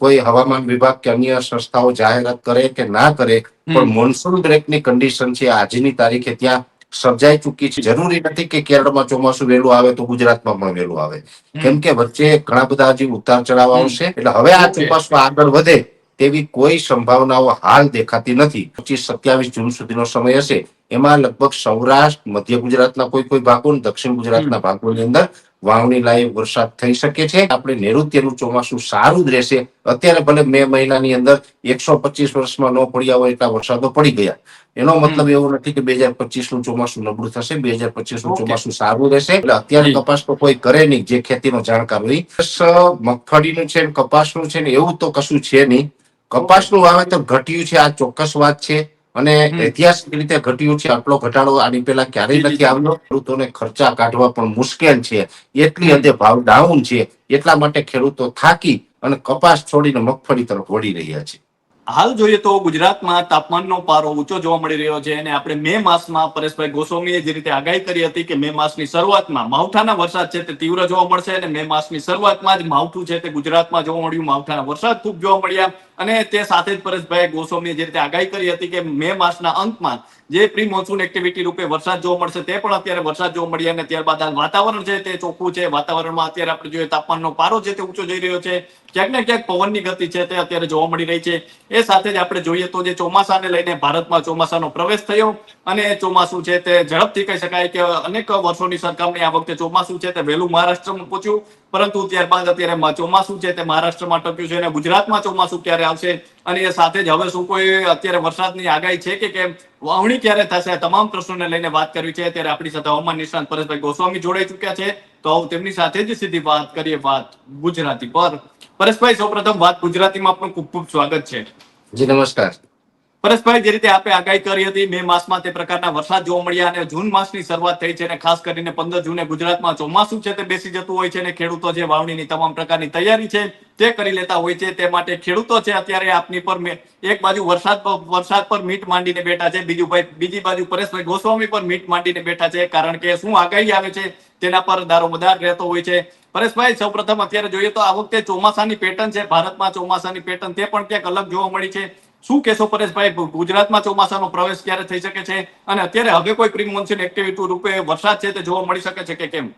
કોઈ હવામાન વિભાગ કે અન્ય સંસ્થાઓ જાહેરાત કરે કે ના કરે પણ મોન્સૂન બ્રેકની કન્ડિશન છે આજની તારીખે ત્યાં સર્જાઈ ચૂકી છે. જરૂરી નથી કે કેરળમાં ચોમાસું વહેલું આવે તો ગુજરાતમાં પણ વહેલું આવે. કેમ કે વચ્ચે ઘણા બધા હજી ઉતાર ચઢાવ આવશે એટલે હવે આ. ચોમાસું આગળ વધે તેવી કોઈ સંભાવનાઓ હાલ દેખાતી નથી. પચીસ સત્યાવીસ જૂન સુધીનો સમય હશે. એમાં લગભગ સૌરાષ્ટ્ર મધ્ય ગુજરાતના કોઈ કોઈ ભાગો દક્ષિણ ગુજરાતના ભાગોની અંદર વાવણી લાયક વરસાદ થઈ શકે છે. આપણે નૈઋત્યનું ચોમાસું સારું જ રહેશે. અત્યારે ભલે મે મહિનાની અંદર એકસો પચીસ વર્ષમાં ન પડ્યા હોય એટલા વરસાદો પડી ગયા. એનો મતલબ એવો નથી કે બે હજાર પચીસનું ચોમાસું નબળું થશે બે હજાર પચીસનું ચોમાસું સારું રહેશે. એટલે અત્યારે કપાસ તો કોઈ કરે નહીં જે ખેતીનો જાણકાર હોય. મગફળીનું છે ને કપાસનું છે ને એવું તો કશું છે નહીં. કપાસનું વાવેતર ઘટ્યું છે આ ચોક્કસ વાત છે. અને. ઐતિહાસિક રીતે ઘટ્યું છે આટલો ઘટાડો આની પહેલા ક્યારેય નથી આવ્યો. ખેડૂતોને ખર્ચા કાઢવા પણ મુશ્કેલ છે. એટલી હદે ભાવ ડાઉન છે. એટલા માટે ખેડૂતો થાકી અને કપાસ છોડીને મગફળી તરફ વળી રહ્યા છે. હાલ જોઈએ તો ગુજરાતમાં તાપમાનનો પારો ઊંચો જોવા મળી રહ્યો છે અને આપણે મે માસમાં પરેશભાઈ ગોસ્વામીએ જે રીતે આગાહી કરી હતી કે મે માસની શરૂઆતમાં માવઠાના વરસાદ છે તે તીવ્ર જોવા મળશે અને મે માસની શરૂઆતમાં જ માવઠું છે તે ગુજરાતમાં જોવા મળ્યું. માવઠાના વરસાદ ખૂબ જોવા મળ્યા. અને તે સાથે જ પરેશભાઈ ગોસ્વામીએ જે રીતે આગાહી કરી હતી કે મે માસના અંતમાં જે પ્રી મોન્સૂન એક્ટિવિટી રૂપે વરસાદ જોવા મળશે તે પણ અત્યારે વરસાદ જોવા મળી અને ત્યારબાદ આ વાતાવરણ છે તે ચોખ્ખું છે. વાતાવરણમાં અત્યારે આપણે જોઈએ તાપમાનનો પારો છે તે ઊંચો જઈ રહ્યો છે. ક્યાંક ને ક્યાંક પવનની ગતિ છે તે અત્યારે જોવા મળી રહી છે. એ સાથે જ આપણે જોઈએ તો જે ચોમાસાને લઈને ભારતમાં ચોમાસાનો પ્રવેશ થયો અને ચોમાસું છે તે ઝડપથી કહી શકાય કે અનેક વર્ષોની સરખામણી આ વખતે ચોમાસું છે તે વહેલું મહારાષ્ટ્રમાં પહોંચ્યું. પરંતુ ત્યારબાદ અત્યારે ચોમાસું છે તે મહારાષ્ટ્રમાં ટક્યું છે અને ગુજરાતમાં ચોમાસું ક્યારે આવશે? અને એ સાથે જ હવે શું કોઈ અત્યારે વરસાદની આગાહી છે કે કેમ? વાવણી ક્યારે થશે? તમામ પ્રશ્નોને લઈને વાત કરવી છે. ત્યારે આપણી સાથે હવામાન નિષ્ણાંત પરેશભાઈ ગોસ્વામી જોડાઈ ચુક્યા છે. તો તેમની સાથે જ સીધી વાત કરીએ વાત ગુજરાતી પર. પરેશભાઈ, સૌપ્રથમ વાત ગુજરાતીમાં આપનું ખૂબ ખૂબ સ્વાગત છે. જી, નમસ્કાર. પરેશભાઈ, જે રીતે આપણે આગાહી કરી હતી, મે માસમાં તે પ્રકારના વરસાદ જોવા મળ્યા અને જૂન માસની શરૂઆત થઈ છે અને ખાસ કરીને પંદર જૂને ગુજરાતમાં ચોમાસું છે તે બેસી જતું હોય છે અને ખેડૂતો જે વાવણીની તમામ પ્રકારની તૈયારી છે તે કરી લેતા હોય છે તે માટે ખેડૂતો છે અત્યારે આપની પર એક બાજુ વરસાદ વરસાદ પર મીટ માંડીને બેઠા છે, બીજું ભાઈ બીજી બાજુ પરેશભાઈ ગોસ્વામી પર મીટ માંડીને બેઠા છે, કારણ કે શું આગાહી આવે છે તેના પર દારોમદાર રહેતો હોય છે. પરેશભાઈ, સૌપ્રથમ અત્યારે જોઈએ તો આ વખતે ચોમાસાની પેટર્ન છે, ભારતમાં ચોમાસાની પેટર્ન તે પણ ક્યાંક અલગ જોવા મળી છે. શું કહેશો પરેશભાઈ ગુજરાતમાં ચોમાસાનો પ્રવેશ ક્યારે થઈ શકે છે? અને અત્યારે હવે કોઈ પ્રી મોન્સૂન એક્ટિવિટી રૂપે વરસાદ છે તે જોવા મળી શકે છે કે કેમ?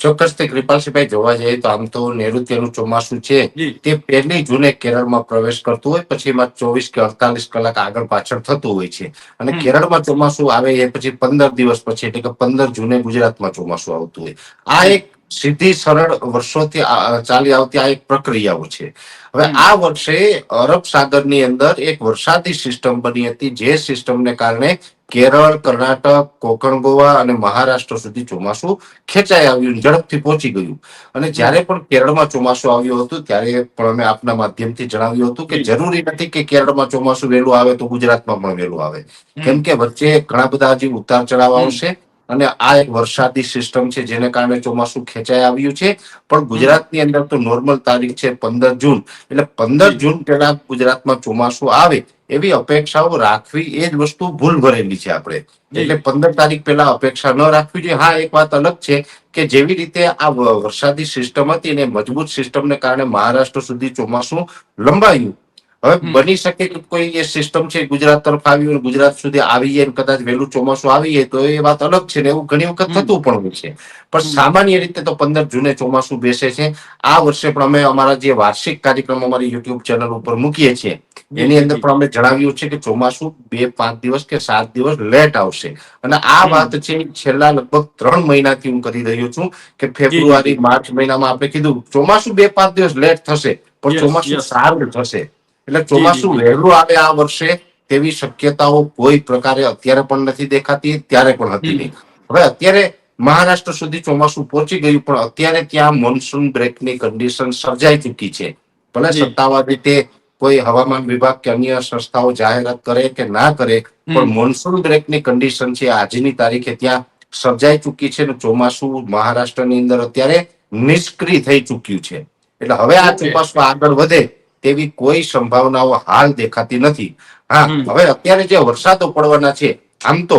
ચોક્કસથી કૃપાલસિંહભાઈ જોવા જઈએ તો આમ તો નૈઋત્યનું ચોમાસું છે. તે પહેલી જૂને કેરળમાં પ્રવેશ કરતું હોય પછી એમાં ચોવીસ કે અડતાલીસ કલાક આગળ પાછળ થતું હોય છે. અને કેરળમાં ચોમાસું આવે એ પછી પંદર દિવસ પછી એટલે કે પંદર જૂને ગુજરાતમાં ચોમાસું આવતું હોય. આ એક સીધી સરળ વર્ષોથી ચાલી આવતી આ એક પ્રક્રિયાઓ છે. હવે આ વર્ષે અરબ સાગરની અંદર એક વરસાદી સિસ્ટમ બની હતી જે સિસ્ટમને કારણે કેરળ કર્ણાટક કોકણ ગોવા અને મહારાષ્ટ્ર સુધી ચોમાસું ખેંચાઈ આવ્યું ઝડપથી પહોંચી ગયું. અને જ્યારે પણ કેરળમાં ચોમાસું આવ્યું હતું ત્યારે પણ અમે આપના માધ્યમથી જણાવ્યું હતું કે જરૂરી નથી કે કેરળમાં ચોમાસું વહેલું આવે તો ગુજરાતમાં પણ વહેલું આવે. કેમ કે વચ્ચે ઘણા બધા હજી ઉતાર ચઢાવ આવશે. અને આ એક વરસાદી સિસ્ટમ છે જેને કારણે ચોમાસું ખેંચાઈ આવ્યું છે. પણ ગુજરાતની અંદર તો નોર્મલ તારીખ છે પંદર જૂન. એટલે પંદર જૂન પહેલા ગુજરાતમાં ચોમાસું આવે એવી અપેક્ષાઓ રાખવી એ જ વસ્તુ ભૂલ ભરેલી છે આપણે. એટલે પંદર તારીખ પહેલા અપેક્ષા ન રાખવી જોઈએ. હા એક વાત અલગ છે કે જેવી રીતે આ વરસાદી સિસ્ટમ હતી અને મજબૂત સિસ્ટમને કારણે મહારાષ્ટ્ર સુધી ચોમાસું લંબાયું. હવે બની શકે કે કોઈ એ સિસ્ટમ છે ગુજરાત તરફ આવી અને ગુજરાત સુધી આવી જાય કદાચ વહેલું ચોમાસું આવી જાય તો એ વાત અલગ છે ને એવું ઘણી વખત થતું પણ હોય છે. પણ સામાન્ય રીતે તો પંદર જૂને ચોમાસું બેસે છે. આ વર્ષે પણ અમે અમારા જે વાર્ષિક કાર્યક્રમ અમારી યુટ્યુબ ચેનલ ઉપર મૂકીએ છીએ એની અંદર પણ અમે જણાવ્યું છે કે ચોમાસું બે પાંચ દિવસ કે સાત દિવસ લેટ આવશે. અને આ વાત છે છેલ્લા લગભગ ત્રણ મહિનાથી હું કરી રહ્યો છું કે ફેબ્રુઆરી માર્ચ મહિનામાં આપણે કીધું ચોમાસું બે પાંચ દિવસ લેટ થશે પણ ચોમાસું સારું થશે. એટલે ચોમાસું વહેલું આવે આ વર્ષે તેવી શક્યતાઓ કોઈ પ્રકારે અત્યારે પણ નથી દેખાતી ત્યારે પણ હતી નહીં. હવે અત્યારે મહારાષ્ટ્ર સુધી ચોમાસું પહોંચી ગયું પણ અત્યારે ત્યાં મોન્સૂન બ્રેકની કન્ડિશન સર્જાઈ ચૂકી છે. ભલે સત્તાવાર રીતે કોઈ હવામાન વિભાગ કે અન્ય સંસ્થાઓ જાહેરાત કરે કે ના કરે પણ. મોન્સૂન બ્રેકની કન્ડિશન છે આજની તારીખે ત્યાં સર્જાઈ ચૂકી છે અને ચોમાસું મહારાષ્ટ્રની અંદર અત્યારે નિષ્ક્રિય થઈ ચૂક્યું છે. એટલે હવે આ. ચોમાસું આગળ વધે તેવી કોઈ સંભાવનાઓ હાલ દેખાતી નથી. હા હવે અત્યારે જે વરસાદો પડવાના છે આમ તો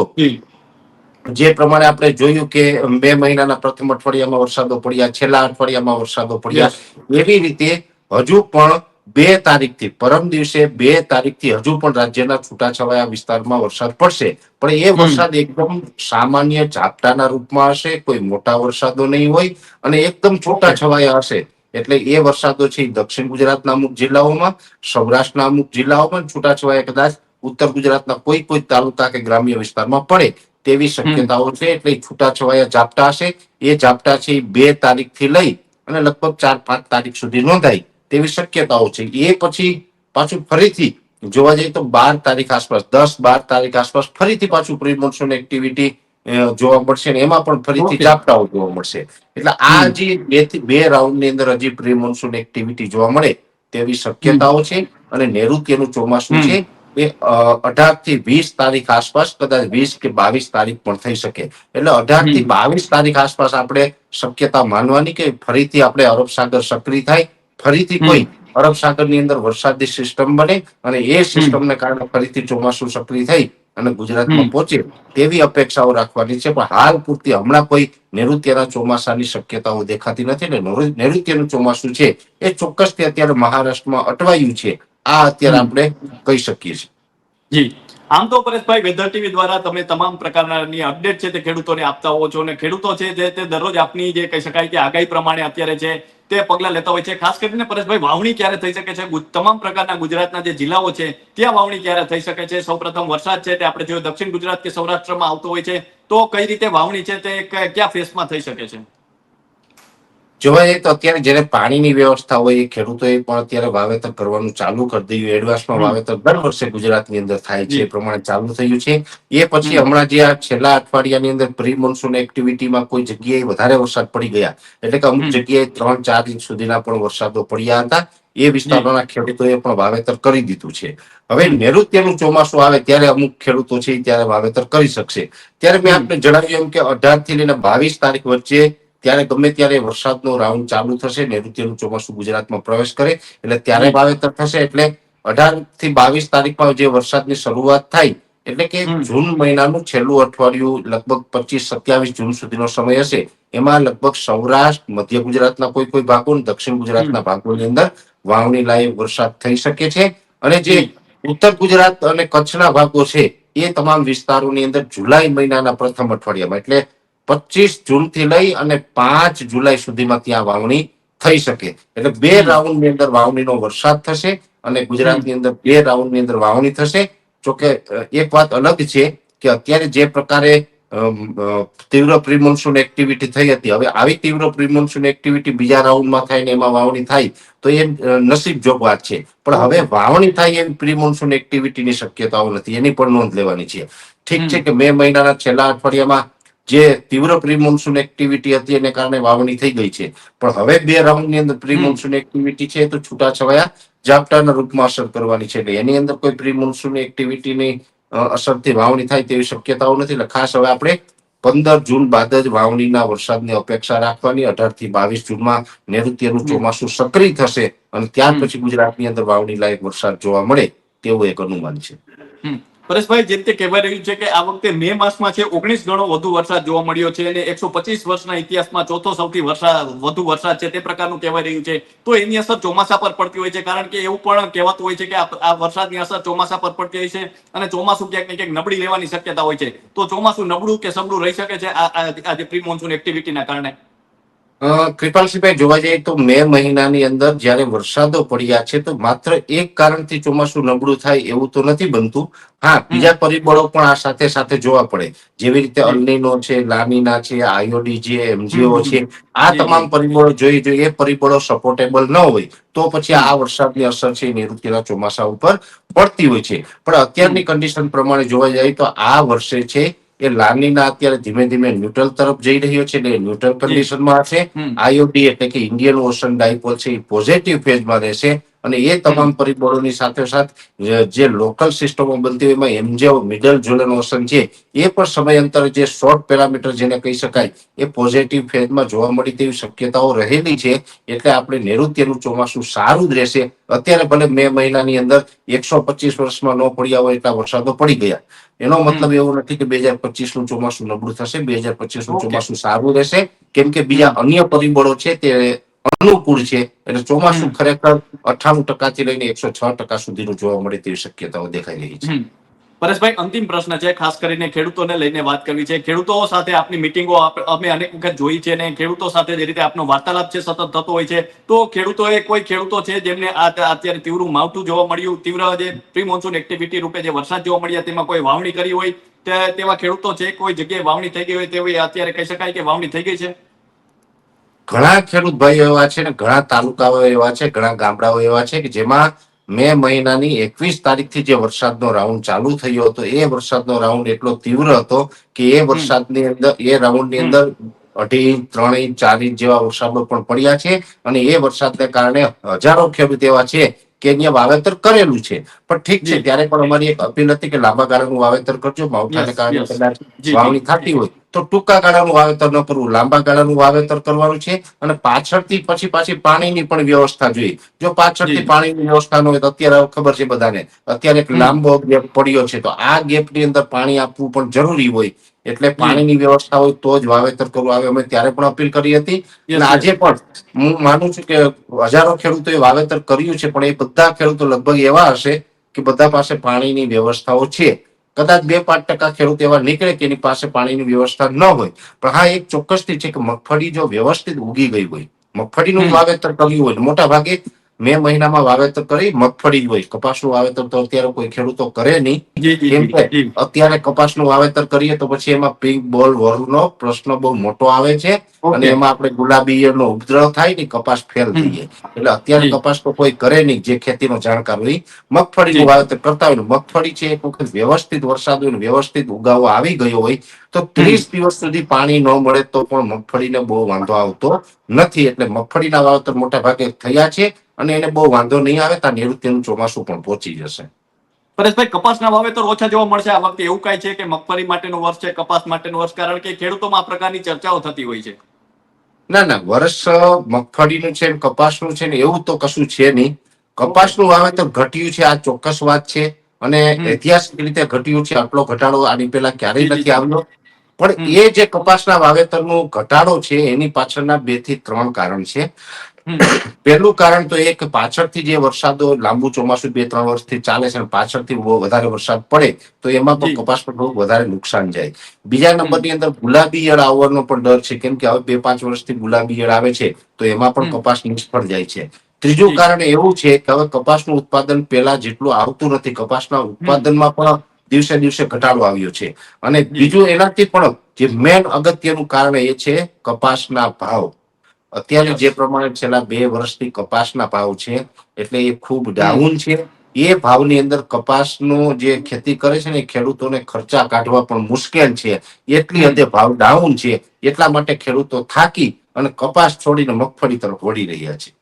જે પ્રમાણે આપણે જોયું કે બે મહિનાના પ્રથમ અઠવાડિયામાં વરસાદો પડ્યા છેલ્લા અઠવાડિયામાં વરસાદો પડ્યા એવી રીતે હજુ પણ બે તારીખથી પરમ દિવસે બે તારીખથી હજુ પણ રાજ્યના છૂટાછવાયા વિસ્તારમાં વરસાદ પડશે. પણ એ વરસાદ એકદમ સામાન્ય ઝાપટાના રૂપમાં હશે કોઈ મોટા વરસાદો નહીં હોય અને એકદમ છૂટાછવાયા હશે. એટલે એ વરસાદો છે દક્ષિણ ગુજરાતના અમુક જિલ્લાઓમાં સૌરાષ્ટ્રના અમુક જિલ્લાઓમાં છૂટાછવાયા કદાચ ઉત્તર ગુજરાતના કોઈ કોઈ તાલુકા કે ગ્રામ્ય વિસ્તારમાં પડે તેવી શક્યતાઓ છે એટલે છૂટાછવાયા ઝાપટા હશે. એ ઝાપટા છે બે તારીખથી લઈ અને લગભગ ચાર પાંચ તારીખ સુધી નોંધાય તેવી શક્યતાઓ છે. એ પછી પાછું ફરીથી જોવા જઈએ તો બાર તારીખ આસપાસ દસ બાર તારીખ આસપાસ ફરીથી પાછું પ્રી મોન્સૂન એક્ટિવિટી જોવા મળશે ને એમાં પણ ફરીથી. ઝાપટાઓ જોવા મળશે. એટલે આ જે બે બે રાઉન્ડની અંદર હજી પ્રી મોન્સૂન એક્ટિવિટી જોવા મળે તેવી શક્યતાઓ છે અને નૈઋત્યનું ચોમાસું છે એ અઢારથી વીસ તારીખ આસપાસ કદાચ વીસ કે બાવીસ તારીખ પણ થઈ શકે. એટલે અઢારથી બાવીસ તારીખ આસપાસ આપણે શક્યતા માનવાની કે ફરીથી આપણે અરબ સાગર સક્રિય થાય ફરીથી કોઈ અરબ સાગરની અંદર વરસાદી સિસ્ટમ બને અને એ સિસ્ટમને કારણે ફરીથી ચોમાસું સક્રિય થઈ અને ગુજરાતમાં પહોંચે તેવી અપેક્ષાઓ રાખવાની છે. પણ હાલ પૂરતી હમણાં કોઈ નૈઋત્યના ચોમાસાની શક્યતાઓ દેખાતી નથી ને નૈઋત્યનું ચોમાસું છે એ ચોક્કસથી અત્યારે મહારાષ્ટ્રમાં અટવાયું છે. આ અત્યારે આપણે કહી શકીએ છીએ. જી. આમ તો પરેશભાઈ વેધર ટીવી દ્વારા તમે તમામ પ્રકારની અપડેટ છે તે ખેડૂતોને આપતા હોવો છો અને ખેડૂતો છે જે તે દરરોજ આપની જે કહી શકાય કે આગાહી પ્રમાણે અત્યારે છે તે પગલા લેતા હોય છે. ખાસ કરીને પરેશભાઈ, વાવણી ક્યારે થઈ શકે છે? તમામ પ્રકારના ગુજરાતના જે જિલ્લાઓ છે, ત્યાં વાવણી ક્યારે થઈ શકે છે? સૌપ્રથમ વરસાદ છે, તે આપણે જોયું દક્ષિણ ગુજરાત કે સૌરાષ્ટ્રમાં આવતો હોય છે. તો કઈ રીતે વાવણી છે, તે ક્યાં ફેસમાં થઈ શકે છે? જોવા જઈએ તો અત્યારે જયારે પાણીની વ્યવસ્થા હોય એ ખેડૂતોએ પણ અત્યારે વાવેતર કરવાનું ચાલુ કરી દીધું. એડવાન્સમાં વાવેતર દર વર્ષે ગુજરાતની અંદર થાય છે. એ પ્રમાણે ચાલુ થયું છે. એ પછી હમણાં જે આ છેલ્લા અઠવાડિયાની અંદર પ્રી મોન્સૂન એક્ટિવિટીમાં કોઈ જગ્યાએ વધારે વરસાદ પડી ગયા. એટલે કે અમુક જગ્યાએ ત્રણ ચાર ઇંચ સુધીના પણ વરસાદો પડ્યા હતા. એ વિસ્તારોના ખેડૂતોએ પણ વાવેતર કરી દીધું છે. હવે. નૈઋત્યનું ચોમાસું આવે ત્યારે અમુક ખેડૂતો છે ત્યારે વાવેતર કરી શકશે. ત્યારે મેં. આપને જણાવ્યું એમ કે અઢારથી લઈને બાવીસ તારીખ વચ્ચે ત્યારે ગમે ત્યારે વરસાદનો રાઉન્ડ ચાલુ થશે નૈઋત્યનું ચોમાસું ગુજરાતમાં પ્રવેશ કરે એટલે ત્યારે વાવેતર થશે એટલે અઢારથી બાવીસ તારીખમાં જે વરસાદની શરૂઆત થાય એટલે કે જૂન મહિનાનું છેલ્લું અઠવાડિયું લગભગ પચીસ સત્યાવીસ જૂન સુધીનો સમય હશે. એમાં લગભગ સૌરાષ્ટ્ર મધ્ય ગુજરાતના કોઈ કોઈ ભાગો દક્ષિણ ગુજરાતના ભાગોની અંદર વાવણી લાયક વરસાદ થઈ શકે છે. અને જે ઉત્તર ગુજરાત અને કચ્છના ભાગો છે એ તમામ વિસ્તારોની અંદર જુલાઈ મહિનાના પ્રથમ અઠવાડિયામાં એટલે પચીસ જૂનથી લઈ અને પાંચ જુલાઈ સુધીમાં ત્યાં વાવણી થઈ શકે. એટલે બે રાઉન્ડની રાઉન્ડની અંદર વાવણીનો વરસાદ થશે અને ગુજરાતની અંદર બે રાઉન્ડની અંદર વાવણી થશે. જોકે એક વાત અલગ છે કે અત્યારે જે પ્રકારે તીવ્ર પ્રીમોન્સૂન એક્ટિવિટી થઈ હતી હવે આવી તીવ્ર પ્રિમોન્સૂન એક્ટિવિટી બીજા રાઉન્ડમાં થાય ને એમાં વાવણી થાય તો એ નસીબ જોગ વાત છે. પણ હવે વાવણી થાય એવી પ્રીમોન્સૂન એક્ટિવિટીની શક્યતાઓ નથી એની પણ નોંધ લેવાની છે. ઠીક છે કે મે મહિનાના છેલ્લા અઠવાડિયામાં જે તીવ્ર પ્રી મોન્સૂન એક્ટિવિટી હતી એને કારણે વાવણી થઈ ગઈ છે પણ હવે બે રાઉન્ડની અંદર પ્રી. મોન્સૂન એક્ટિવિટી છે તો છૂટાછવાયા ઝાપટાના રૂપમાં અસર કરવાની છે એટલે એની અંદર કોઈ પ્રી મોન્સૂન એક્ટિવિટીની અસરથી વાવણી થાય તેવી શક્યતાઓ નથી એટલે ખાસ હવે આપણે પંદર જૂન બાદ જ વાવણીના વરસાદની અપેક્ષા રાખવાની અઢારથી બાવીસ જૂનમાં નૈઋત્યનું. ચોમાસું સક્રિય થશે અને ત્યાર પછી ગુજરાતની અંદર વાવણી લાયક વરસાદ જોવા મળે તેવું એક અનુમાન છે. પરેશભાઈ જે રીતે કહેવાય રહ્યું છે કે આ વખતે મે માસમાં છે, ઓગણીસ ગણો વધુ વરસાદ જોવા મળ્યો છે અને એકસો પચીસ વર્ષના ઇતિહાસમાં ચોથો સૌથી વરસાદ વધુ વરસાદ છે તે પ્રકારનું કહેવાય રહ્યું છે. તો એની અસર ચોમાસા પર પડતી હોય છે, કારણ કે એવું પણ કહેવાતું હોય છે કે આ વરસાદની અસર ચોમાસા પર પડતી હોય છે અને ચોમાસું ક્યાંક ને ક્યાંક નબળી લેવાની શક્યતા હોય છે. તો ચોમાસું નબળું કે સબળું રહી શકે છે આ જે પ્રી મોન્સૂન એક્ટિવિટીના કારણે? કૃપાલસિંહભાઈ જોવા જઈએ તો મે મહિનાની અંદર જ્યારે વરસાદો પડ્યા છે તો માત્ર એક કારણથી ચોમાસું નબળું થાય એવું તો નથી બનતું. હા બીજા પરિબળો પણ આ સાથે સાથે જોવા પડે. જેવી રીતે. અલનીનો છે લાનીના છે આયોડી છે એમજીઓ છે આ તમામ પરિબળો જોઈ જોઈએ એ પરિબળો સપોર્ટેબલ ન હોય તો પછી. આ વરસાદની અસર છે નિવૃત્તિના નૈઋત્યના ચોમાસા ઉપર પડતી હોય છે. પણ અત્યારની કન્ડિશન પ્રમાણે જોવા જઈએ તો આ વર્ષે છે એ લાનીના અત્યારે ધીમે ધીમે ન્યુટ્રલ તરફ જઈ રહ્યો છે એટલે ન્યુટ્રલ કન્ડિશનમાં છે. આઈઓડી એટલે કે ઇન્ડિયન ઓશન ડાયપોલ છે એ પોઝિટિવ ફેઝમાં રહેશે. અને એ તમામ પરિબળોની સાથે સાથ જે- લોકલ સિસ્ટમો બનતી હોય એમાં એમજેઓ મિડલ જુલન ઓશન છે એ પણ સમયાંતરે જે શોર્ટ પેરામીટર જેને કહી શકાય એ પોઝિટિવ ફેઝમાં જોવા મળી તેવી શક્યતાઓ રહેલી છે. એટલે આપણે નૈઋત્યનું ચોમાસું સારું જ રહેશે. અત્યારે ભલે મે મહિનાની અંદર એકસો પચીસ વર્ષમાં ન પડ્યા હોય એટલા વરસાદો પડી ગયા. એનો મતલબ એવો નથી કે બે હજાર પચીસનું ચોમાસું નબળું થશે બે હજાર પચીસનું ચોમાસું સારું રહેશે. કેમ કે બીજા અન્ય પરિબળો છે તે અનુકૂળ છે. એટલે ચોમાસું. ખરેખર અઠ્ઠાણું ટકાથી લઈને એકસો છ ટકા સુધીનું જોવા મળે તેવી શક્યતાઓ દેખાઈ રહી છે. પરેશભાઈ અંતિમ પ્રશ્ન છે ખાસ કરીને ખેડૂતોને લઈને વાત કરવી છે. ખેડૂતો સાથે આપની મિટિંગો અમે અનેક વખત જોઈ છે અને ખેડૂતો સાથે જે રીતે આપનો વાર્તાલાપ છે સતત થતો હોય છે. તો ખેડૂતોએ કોઈ ખેડૂતો છે જેમને આ અત્યારે તીવ્ર માવઠું જોવા મળ્યું તીવ્ર જે પ્રી મોન્સૂન એક્ટિવિટી રૂપે જે વરસાદ જોવા મળ્યા તેમાં કોઈ વાવણી કરી હોય તેવા ખેડૂતો છે કોઈ જગ્યાએ વાવણી થઈ ગઈ હોય તેવી અત્યારે કહી શકાય કે વાવણી થઈ ગઈ છે? ઘણા ખેડૂત ભાઈઓ એવા છે ને ઘણા તાલુકાઓ એવા છે ઘણા ગામડાઓ એવા છે કે જેમાં મે મહિનાની એકવીસ તારીખથી જે વરસાદનો રાઉન્ડ ચાલુ થયો હતો એ વરસાદનો રાઉન્ડ એટલો તીવ્ર હતો કે એ વરસાદની અંદર એ રાઉન્ડની. અંદર અઢી ઇંચ ત્રણ ઇંચ ચાર ઇંચ જેવા વરસાદો પણ પડ્યા છે અને એ વરસાદને કારણે હજારો ખેડૂત એવા છે કે અહીંયા વાવેતર કરેલું છે. પણ ઠીક છે ત્યારે પણ અમારી એક અપીલ હતી કે લાંબા ગાળાનું વાવેતર કરજો માવઠાને કારણે કદાચ વાવણી થતી હોય. તો ટૂંકા ગાળાનું વાવેતર ન કરવું લાંબા ગાળાનું વાવેતર કરવાનું છે અને પાછળથી પછી પાછી પાણીની પણ વ્યવસ્થા જોઈએ. જો પાછળથી પાણીની વ્યવસ્થા ન હોય તો અત્યારે ખબર છે બધાને અત્યારે એક લાંબો ગેપ પડ્યો છે. તો આ ગેપની અંદર પાણી આપવું પણ જરૂરી હોય. એટલે પાણીની વ્યવસ્થા હોય તો જ વાવેતર કરવું આવે. અમે ત્યારે પણ અપીલ કરી હતી. અને આજે પણ હું માનું છું કે હજારો ખેડૂતોએ વાવેતર કર્યું છે પણ એ બધા ખેડૂતો લગભગ એવા હશે કે બધા પાસે પાણીની વ્યવસ્થાઓ છે. કદાચ બે પાંચ ટકા ખેડૂત એવા નીકળે કે એની પાસે પાણીની વ્યવસ્થા ન હોય. પણ હા એક ચોક્કસથી છે કે મગફળી જો વ્યવસ્થિત ઉગી ગઈ હોય મગફળીનું. વાવેતર કર્યું હોય મોટા ભાગે મે મહિનામાં વાવેતર કરી મગફળી હોય. કપાસનું વાવેતર તો અત્યારે કોઈ ખેડૂતો કરે નહીં. કેમ કે અત્યારે કપાસનું વાવેતર કરીએ તો પછી એમાં પિંક બોલ વરુનો પ્રશ્ન બહુ મોટો આવે છે. અને એમાં આપણે ગુલાબી ઈયળનો ઉપદ્રવ થાય ને કપાસ ફેલ થઈ જાય એટલે અત્યારે કપાસ તો કોઈ કરે નહીં જે ખેતીનો જાણકાર હોય. મગફળીનું વાવેતર કરતા હોય મગફળી છે એક વખત વ્યવસ્થિત વરસાદ હોય વ્યવસ્થિત ઉગાવો આવી ગયો હોય તો ત્રીસ દિવસ સુધી પાણી ન મળે તો પણ મગફળીને બહુ વાંધો આવતો નથી. એટલે મગફળીના વાવેતર મોટા ભાગે થયા છે અને એને બહુ વાંધો નહીં આવે ત્યાં નિવૃત્તિનું ચોમાસું પણ પહોંચી જશે. પરેશભાઈ કપાસના વાવેતર ઓછા જોવા મળશે. આ વખતે એવું કાંઈ છે કે મગફળી માટેનું વર્ષ છે કપાસ માટેનું વર્ષ કારણ કે ખેડૂતોમાં આ પ્રકારની ચર્ચાઓ થતી હોય છે. ના ના વર્ષ મગફળીનું છે ને કપાસનું છે ને એવું તો કશું છે નહીં. કપાસનું વાવેતર ઘટ્યું છે આ ચોક્કસ વાત છે. અને ઐતિહાસિક રીતે ઘટ્યું છે આટલો ઘટાડો આની પેલા ક્યારેય નથી આવ્યો. પણ એ જે કપાસના વાવેતરનું ઘટાડો છે એની પાછળના બેથી ત્રણ કારણ છે. પહેલું કારણ તો એક પાછળથી જે વરસાદો લાંબુ ચોમાસું બે ત્રણ વર્ષથી ચાલે છે પાછળથી વધારે વરસાદ પડે તો એમાં પણ. કપાસ પર બહુ વધારે નુકસાન જાય. બીજા નંબરની અંદર ગુલાબી ઈયળ આવવાનો પણ ડર છે. કેમ કે હવે બે પાંચ વર્ષથી ગુલાબી ઈયળ આવે છે તો એમાં પણ કપાસ નિષ્ફળ જાય છે. ત્રીજું કારણ એવું છે કે હવે કપાસનું ઉત્પાદન પહેલા જેટલું આવતું નથી. કપાસના ઉત્પાદનમાં પણ દિવસે દિવસે ઘટાડો આવ્યો છે. અને બીજું એનાથી પણ જે મેન અગત્યનું કારણ એ છે કપાસના ભાવ. અત્યારે જે પ્રમાણે છેલ્લા બે વર્ષથી કપાસના ભાવ છે એટલે એ ખૂબ ડાઉન છે. એ ભાવની અંદર કપાસનું જે ખેતી કરે છે ને ખેડૂતોને ખર્ચા કાઢવા પણ મુશ્કેલ છે. એટલી હદે ભાવ ડાઉન છે. એટલા માટે ખેડૂતો થાકી અને કપાસ છોડીને મગફળી તરફ વળી રહ્યા છે.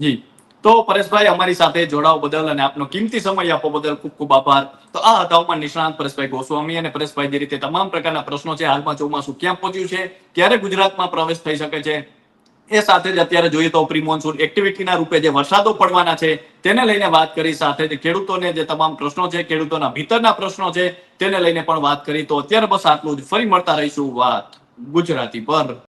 જી. તો પરેશભાઈ અમારી સાથે જોડાવ બદલ અને આપનો કિંમતી સમય આપવા બદલ ખૂબ ખૂબ આભાર. તો આ હતા અમારા નિષ્ણાંત પરેશભાઈ ગોસ્વામી અને પરેશભાઈ જે રીતે તમામ પ્રકારના પ્રશ્નો છે હાલમાં ચોમાસું ક્યાં પહોંચ્યું છે ક્યારે ગુજરાતમાં પ્રવેશ થઈ શકે છે એ સાથે જ અત્યારે જોઈએ તો પ્રી મોન્સૂન એક્ટિવિટીના રૂપે જે વરસાદો પડવાના છે, તેને લઈને વાત કરી સાથે જ ખેડૂતોને જે તમામ પ્રશ્નો છે, ખેડૂતોના ભીતરના પ્રશ્નો છે, તેને લઈને પણ વાત કરી. તો અત્યારે બસ આટલું જ. ફરી મળતા રહીશું વાત ગુજરાતી પર.